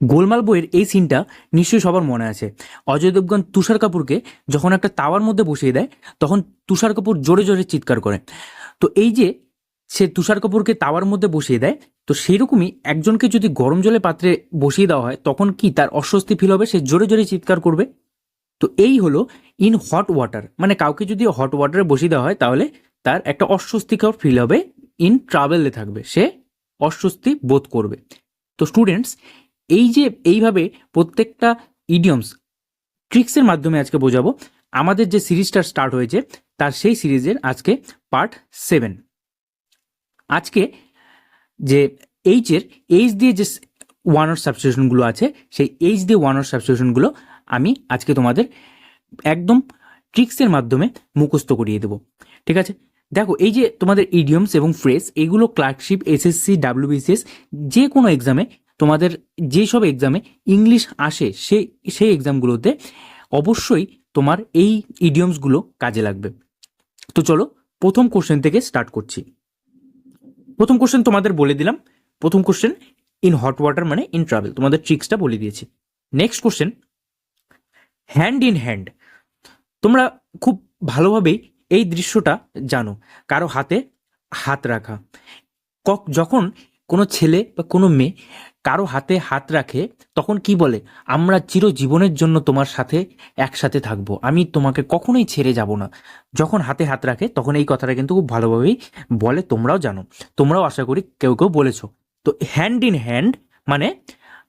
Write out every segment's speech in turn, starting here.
গোলমাল বইয়ের এই সিনটা নিশ্চয়ই সবার মনে আছে। অজয় দেবগন তুষার কাপুরকে যখন একটা তাওয়ার মধ্যে বসিয়ে দেয়, তখন তুষার কাপুর জোরে জোরে চিৎকার করে। তো এই যে সে তুষার কাপুরকে তাওয়ার মধ্যে বসিয়ে দেয়, তো সেই রকমই একজনকে যদি গরম জলে পাত্রে বসিয়ে দেওয়া হয়, তখন কি তার অস্বস্তি ফিল হবে? সে জোরে জোরে চিৎকার করবে? তো এই হলো ইন হট ওয়াটার মানে কাউকে যদি হট ওয়াটারে বসিয়ে দেওয়া হয়, তাহলে তার একটা অস্বস্তিকর ফিল হবে ইন ট্রাভেলে থাকবে। সে অস্বস্তি বোধ করবে। তো স্টুডেন্টস এই যে এইভাবে প্রত্যেকটা ইডিয়মস ট্রিক্সের মাধ্যমে আজকে বোঝাবো, আমাদের যে সিরিজটা স্টার্ট হয়েছে, তার সেই সিরিজের আজকে পার্ট সেভেন আজকে যে এইচের এইচ দিয়ে যে ওয়ান অর সাবস্টিটিউশনগুলো আছে, সেই এইচ দিয়ে ওয়ান অর সাবস্টিটিউশনগুলো আমি আজকে তোমাদের একদম ট্রিক্সের মাধ্যমে মুখস্থ করিয়ে দেবো। ঠিক আছে? দেখো, এই যে তোমাদের ইডিয়মস এবং ফ্রেজ এগুলো ক্লার্কশিপ এসএসসি ডাব্লিউবিসিএস যে কোনো এক্সামে তোমাদের যেসব এক্সামে ইংলিশ আসে সেই সেই এক্সামগুলোতে অবশ্যই তোমার এই ইডিয়মসগুলো কাজে লাগবে। তো চলো, প্রথম কোশ্চেন থেকে স্টার্ট করছি। প্রথম কোশ্চেন তোমাদের বলে দিলাম। প্রথম কোশ্চেন ইন হট ওয়াটার মানে ইন ট্রাভেল তোমাদের ট্রিক্সটা বলে দিয়েছি। Next question hand in hand তোমরা খুব ভালোভাবেই এই দৃশ্যটা জানো। কারও হাতে হাত রাখা। যখন কোনো ছেলে বা কোনো মেয়ে কারও হাতে হাত রাখে, তখন কি বলে? আমরা চিরজীবনের জন্য তোমার সাথে একসাথে থাকব। আমি তোমাকে কখনোই ছেড়ে যাব না। যখন হাতে হাত রাখে, তখন এই কথাটা কিন্তু খুব ভালোভাবেই বলে, তোমরাও জানো। তোমরাও আশা করি কেউ কেউ বলেছ। তো হ্যান্ড ইন হ্যান্ড মানে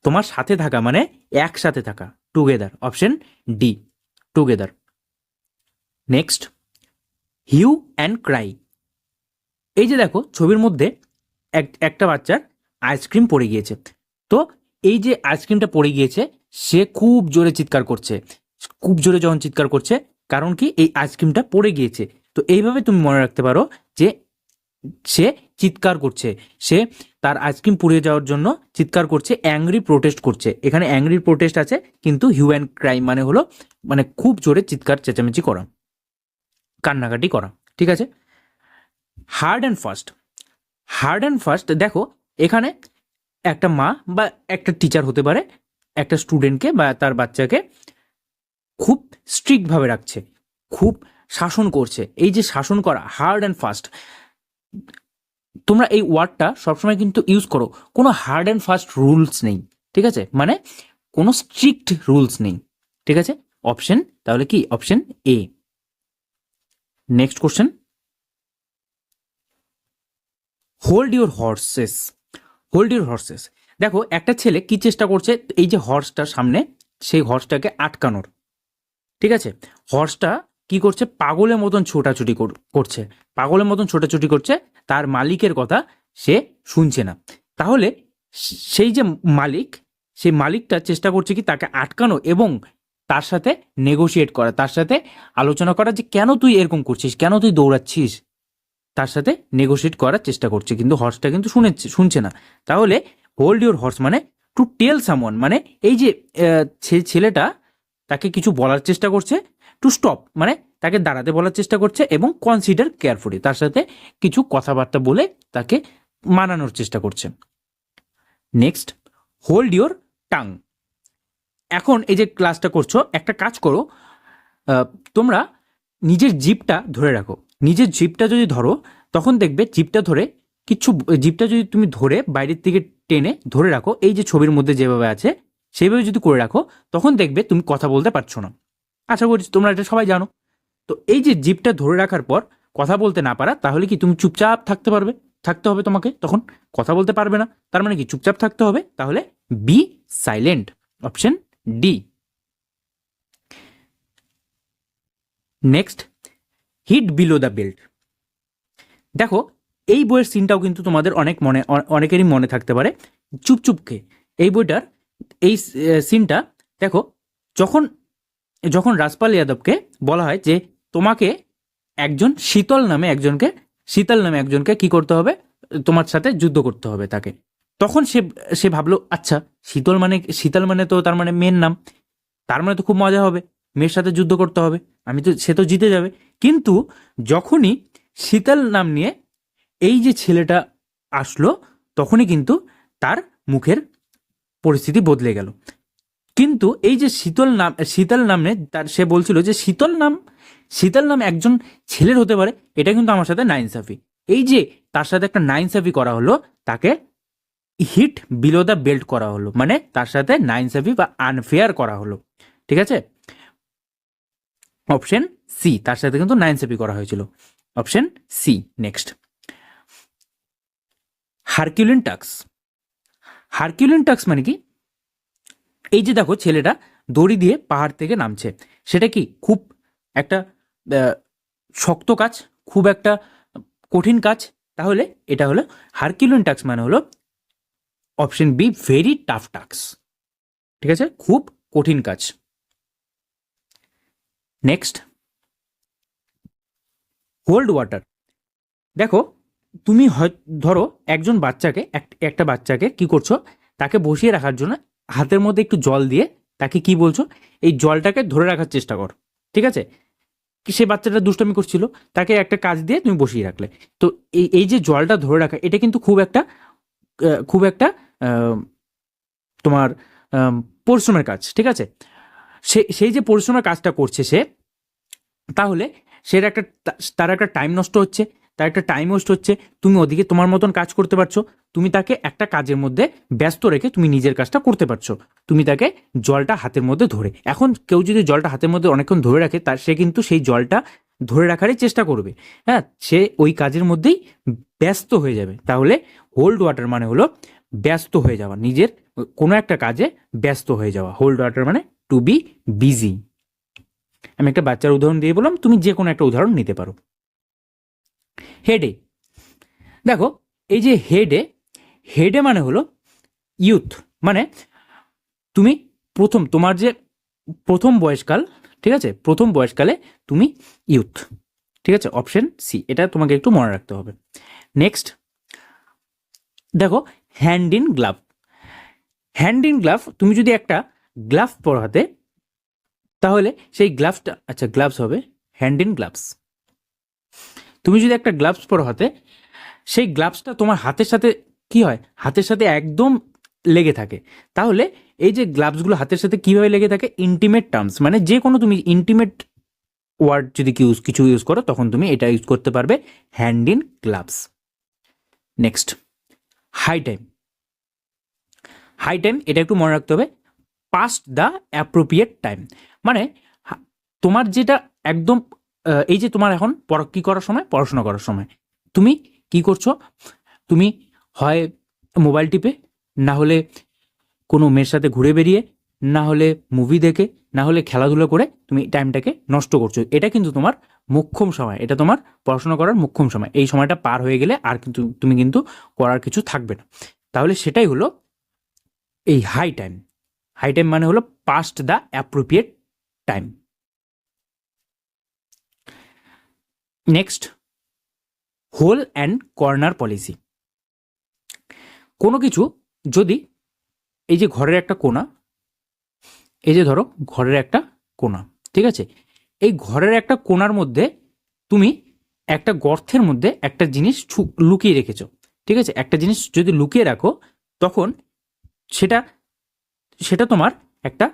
তোমার সাথে থাকা মানে একসাথে থাকা। Together option D together next hue and cry এই যে দেখো, ছবির মধ্যে একটা বাচ্চার আইসক্রিম পড়ে গিয়েছে। তো এই যে আইসক্রিমটা পড়ে গিয়েছে, সে খুব জোরে চিৎকার করছে। খুব জোরে যখন চিৎকার করছে, কারণ কি এই আইসক্রিমটা পড়ে গিয়েছে। তো এইভাবে তুমি মনে রাখতে পারো যে সে চিৎকার করছে। সে তার আইসক্রিম পুড়ে যাওয়ার জন্য চিৎকার করছে, অ্যাংরি প্রোটেস্ট করছে। এখানে অ্যাংরি প্রোটেস্ট আছে, কিন্তু হিউ অ্যান্ড ক্রাইম মানে হলো মানে খুব জোরে চিৎকার, চেঁচামেচি করা, কান্নাকাটি করা। ঠিক আছে? Hard and fast. Hard and fast দেখো, এখানে একটা মা বা একটা টিচার হতে পারে, একটা স্টুডেন্টকে বা তার বাচ্চাকে খুব স্ট্রিক্টভাবে রাখছে, খুব শাসন করছে। এই যে শাসন করা হার্ড অ্যান্ড ফাস্ট তোমরা এই ওয়ার্ডটা সবসময় কিন্তু ইউজ করো। কোনো হার্ড অ্যান্ড ফাস্ট রুলস নেই, ঠিক আছে? মানে কোনো স্ট্রিক্ট রুলস নেই, ঠিক আছে? অপশন তাহলে কি? Option A next question hold your horses hold your horses দেখো, একটা ছেলে কি চেষ্টা করছে? এই যে হর্সটার সামনে, সেই হর্সটাকে আটকানোর। ঠিক আছে? হর্সটা কি করছে? পাগলের মতন ছোটাছুটি কর- করছে। পাগলের মতন ছোটাছুটি করছে, তার মালিকের কথা সে শুনছে না। তাহলে সেই যে মালিক, সেই মালিকটা চেষ্টা করছে কি তাকে আটকানো এবং তার সাথে নেগোশিয়েট করা, তার সাথে আলোচনা করা যে কেন তুই এরকম করছিস? কেন তুই দৌড়াচ্ছিস? তার সাথে নেগোশিয়েট করার চেষ্টা করছে, কিন্তু হর্সটা কিন্তু শুনে শুনছে না। তাহলে হোল্ড ইউর হর্স মানে টু টেল সামওয়ান মানে এই যে ছেলেটা তাকে কিছু বলার চেষ্টা করছে টু স্টপ মানে তাকে দাঁড়াতে বলার চেষ্টা করছে এবং কনসিডার কেয়ারফুলি তার সাথে কিছু কথাবার্তা বলে তাকে মানানোর চেষ্টা করছে। নেক্সট হোল্ড ইউর টাং এখন এই যে ক্লাসটা করছ, একটা কাজ করো তোমরা নিজের জিপটা ধরে রাখো। নিজের জিপটা যদি ধরো, তখন দেখবে জিপটা ধরে কিছু, জিপটা যদি তুমি ধরে বাইরের থেকে টেনে ধরে রাখো, এই যে ছবির মধ্যে যেভাবে আছে সেইভাবে যদি করে রাখো, তখন দেখবে তুমি কথা বলতে পারছ না। আশা করছি তোমরা এটা সবাই জানো। তো এই যে জিপটা ধরে রাখার পর কথা বলতে না পারা, তাহলে কি তুমি চুপচাপ থাকতে পারবে? থাকতে হবে তোমাকে তখন? কথা বলতে পারবে না। তার মানে কি চুপচাপ থাকতে হবে? তাহলে be silent, option D. Next hit below the belt দেখো, এই বইয়ের সিনটাও কিন্তু তোমাদের অনেক মনে অনেকেরই মনে থাকতে পারে। চুপচুপকে এই বইটার, এই সিনটা দেখো, যখন যখন রাজপাল যাদবকে বলা হয় যে, তোমাকে একজন শীতল নামে একজনকে, শীতল নামে একজনকে কি করতে হবে? তোমার সাথে যুদ্ধ করতে হবে তাকে। তখন সে সে ভাবলো আচ্ছা শীতল মানে শীতল মানে তো তার মানে মেয়ের নাম। তার মানে তো খুব মজা হবে। মেয়ের সাথে যুদ্ধ করতে হবে। আমি তো, সে তো জিতে যাবে। কিন্তু যখনই শীতল নাম নিয়ে এই যে ছেলেটা আসলো, তখনই কিন্তু তার মুখের পরিস্থিতি বদলে গেল। কিন্তু এই যে শীতল নাম, শীতল নামে তার, সে বলছিল যে শীতল নাম শীতল নাম একজন ছেলের হতে পারে, এটা কিন্তু আমার সাথে নাইনসাফি। এই যে তার সাথে একটা নাইনসাফি করা হলো, তাকে হিট বিলো দ্য বেল্ট করা হলো। মানে তার সাথে নাইনসাফি বা আনফেয়ার করা হলো। ঠিক আছে? অপশন সি তার সাথে কিন্তু নাইন সেপি করা হয়েছিল। Option C next Herculean tasks Herculean tasks মানে কি? এই যে দেখো ছেলেটা দড়ি দিয়ে পাহাড় থেকে নামছে। সেটা কি খুব একটা শক্ত কাজ, খুব একটা কঠিন কাজ? তাহলে এটা হলো হারকিউলিন টাক্স মানে হলো option B very tough tasks ঠিক আছে? খুব কঠিন কাজ। নেক্সট হোল্ড ওয়াটার দেখো, তুমি হয় ধরো, একজন বাচ্চাকে, এক- একটা বাচ্চাকে কি করছ? তাকে বসিয়ে রাখার জন্য হাতের মধ্যে একটু জল দিয়ে তাকে কি বলছো? এই জলটাকে ধরে রাখার চেষ্টা কর, ঠিক আছে? সে বাচ্চাটা দুষ্টামি করছিল, তাকে একটা কাজ দিয়ে তুমি বসিয়ে রাখলে। তো এই এই যে জলটা ধরে রাখা, এটা কিন্তু খুব একটা খুব একটা তোমার পরিশ্রমের কাজ, ঠিক আছে? সে, সেই যে পরিশ্রমের কাজটা করছে সে, তাহলে সের একটা, তার একটা টাইম নষ্ট হচ্ছে, তার একটা টাইম ওয়েস্ট হচ্ছে, তুমি ওদিকে তোমার মতন কাজ করতে পারছ, তুমি তাকে একটা কাজের মধ্যে ব্যস্ত রেখে তুমি নিজের কাজটা করতে পারছ, তুমি তাকে জলটা হাতের মধ্যে ধরে, এখন কেউ যদি জলটা হাতের মধ্যে অনেকক্ষণ ধরে রাখে, তার, সে কিন্তু সেই জলটা ধরে রাখারই চেষ্টা করবে হ্যাঁ সে ওই কাজের মধ্যেই ব্যস্ত হয়ে যাবে, তাহলে হোল্ড ওয়াটার মানে হলো ব্যস্ত হয়ে যাওয়া, নিজের কোনো একটা কাজে ব্যস্ত হয়ে যাওয়া হোল্ড ওয়াটার মানে টু বি বিজি আমি একটা বাচ্চার উদাহরণ দিয়ে বললাম, তুমি যে কোনো একটা উদাহরণ নিতে পারো। হেডে দেখো, এই যে হেডে হেডে মানে হলো ইউথ মানে তুমি প্রথম, তোমার যে প্রথম বয়সকাল, ঠিক আছে? প্রথম বয়সকালে তুমি ইউথ ঠিক আছে? অপশন সি এটা তোমাকে একটু মনে রাখতে হবে। নেক্সট দেখো hand in glove hand in glove তুমি যদি একটা গ্লাভ পরাতে, তাহলে সেই গ্লাভসটা আচ্ছা গ্লাভস হবে হ্যান্ড ইন গ্লাভস তুমি যদি একটা গ্লাভস পরো হাতে সেই গ্লাভসটা তোমার হাতের সাথে, কি হয়? হাতের সাথে একদম লেগে থাকে। তাহলে এই যে গ্লাভসগুলো হাতের সাথে কীভাবে লেগে থাকে? ইন্টিমেট টার্মস মানে যে কোনো তুমি ইন্টিমেট ওয়ার্ড যদি ইউজ কিছু ইউজ করো, তখন তুমি এটা ইউজ করতে পারবে hand in gloves next high time high time এটা একটু মনে রাখতে হবে পাস্ট দ্য অ্যাপ্রোপ্রিয়েট টাইম মানে তোমার যেটা একদম এই যে তোমার এখন কি করার সময়? পড়াশোনা করার সময়। তুমি কি করছ? তুমি হয় মোবাইল টিপে, না হলে কোনো মেয়ের সাথে ঘুরে বেরিয়ে, না হলে মুভি দেখে, না হলে খেলাধুলো করে তুমি টাইমটাকে নষ্ট করছ। এটা কিন্তু তোমার মোক্ষম সময়। এটা তোমার পড়াশোনা করার মোক্ষম সময়। এই সময়টা পার হয়ে গেলে আর কিন্তু, তুমি কিন্তু করার কিছু থাকবে না। তাহলে সেটাই হলো এই হাই টাইম হাই টাইম মানে হলো past the appropriate time next hole and corner policy কোনো কিছু যদি এই যে ঘরের একটা কোনা এই যে ধরো ঘরের একটা কোনা ঠিক আছে? এই ঘরের একটা কোনার মধ্যে তুমি একটা গর্তের মধ্যে একটা জিনিস লুকিয়ে রেখেছো, ঠিক আছে? একটা জিনিস যদি লুকিয়ে রাখো, তখন সেটা সেটা তোমার একটা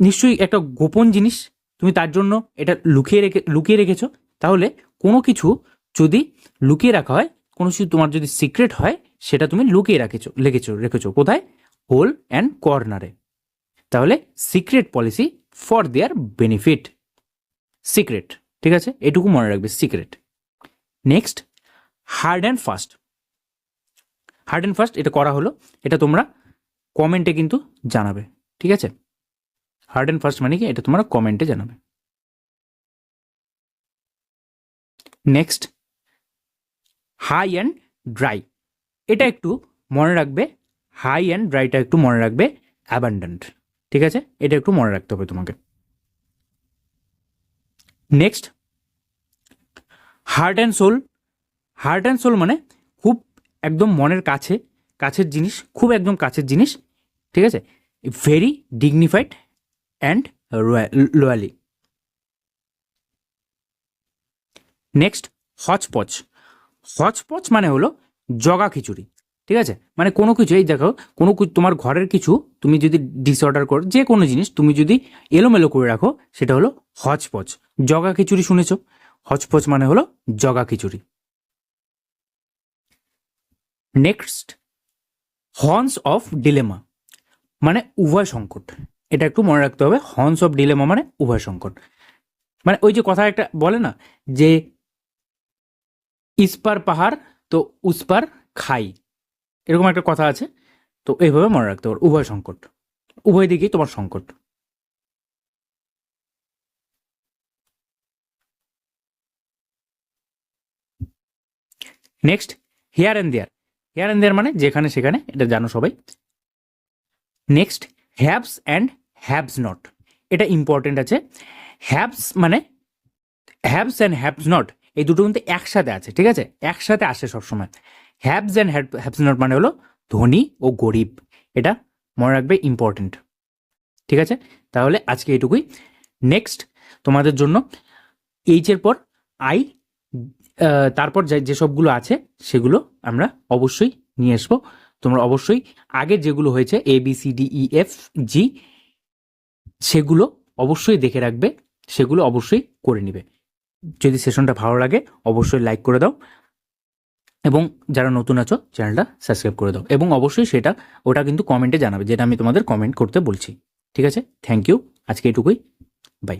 নিশ্চয়ই একটা গোপন জিনিস। তুমি তার জন্য এটা লুকিয়ে রেখে, লুকিয়ে রেখেছো। তাহলে কোনো কিছু যদি লুকিয়ে রাখা হয়, কোনো কিছু তোমার যদি সিক্রেট হয়, সেটা তুমি লুকিয়ে রাখেছো রেখেছো রেখেছো। কোথায়? হোল অ্যান্ড কর্নারে। তাহলে secret policy for their benefit. Secret, ঠিক আছে? এটুকু মনে রাখবে, secret. Next, hard and fast. Hard and fast এটা করা হলো। এটা তোমরা কমেন্টে কিন্তু জানাবে, ঠিক আছে? হার্ড অ্যান্ড ফার্স্ট মানে কি? এটা তোমরা কমেন্টে জানাবে। নেক্সট হাই অ্যান্ড ড্রাই এটা একটু মনে রাখবে হাই অ্যান্ড ড্রাইটা একটু মনে রাখবে অ্যাবান্ডেন্ট ঠিক আছে? এটা একটু মনে রাখতে হবে তোমাকে। Next heart and soul heart and soul মানে খুব একদম মনের কাছে, কাছের জিনিস, খুব একদম কাছের জিনিস ঠিক আছে? Very dignified and loyally next hotchpotch hotchpotch মানে হলো জগা খিচুড়ি, ঠিক আছে? মানে কোনো কিছু, এই দেখো, কোনো তোমার ঘরের কিছু, তুমি যদি ডিসঅর্ডার করো, যে কোনো জিনিস তুমি যদি এলোমেলো করে রাখো, সেটা হলো হচপচ জগা খিচুড়ি শুনেছো? হচপচ মানে হলো জগা খিচুড়ি। নেক্সট হর্নস অফ ডিলেমা মানে উভয় সংকট। এটা একটু মনে রাখতে হবে হর্নস অফ ডিলেমা মানে উভয় সংকট। মানে ওই যে কথা একটা বলে না, যে ইস্পার পাহাড় তো উসপার খাই। এরকম একটা কথা আছে, তো এইভাবে মনে রাখতে পারো উভয় সংকট। উভয় দিকেই তোমার সংকট। Next here and there here and there মানে যেখানে সেখানে, এটা জানো সবাই। Next haves and haves not এটা ইম্পর্টেন্ট আছে। হ্যাভস মানে হ্যাভস অ্যান্ড হ্যাভস নট এই দুটো কিন্তু একসাথে আছে, ঠিক আছে? একসাথে আসে সবসময়। হ্যাভস অ্যান্ড হ্যাভস নট মানে হলো ধনী ও গরিব। এটা মনে রাখবে ইম্পর্টেন্ট ঠিক আছে? তাহলে আজকে এটুকুই। নেক্সট তোমাদের জন্য এইচের পর আই তারপর যে, যেসবগুলো আছে, সেগুলো আমরা অবশ্যই নিয়ে আসব। তোমরা অবশ্যই আগে যেগুলো হয়েছে A B C D E F G সেগুলো অবশ্যই দেখে রাখবে, সেগুলো অবশ্যই করে নিবে। যদি সেশনটা ভালো লাগে, অবশ্যই লাইক করে দাও এবং যারা নতুন আছো, চ্যানেলটা সাবস্ক্রাইব করে দাও এবং অবশ্যই সেটা, ওটা কিন্তু কমেন্টে জানাবে, যেটা আমি তোমাদের কমেন্ট করতে বলছি। ঠিক আছে? থ্যাংক ইউ আজকে এটুকুই। বাই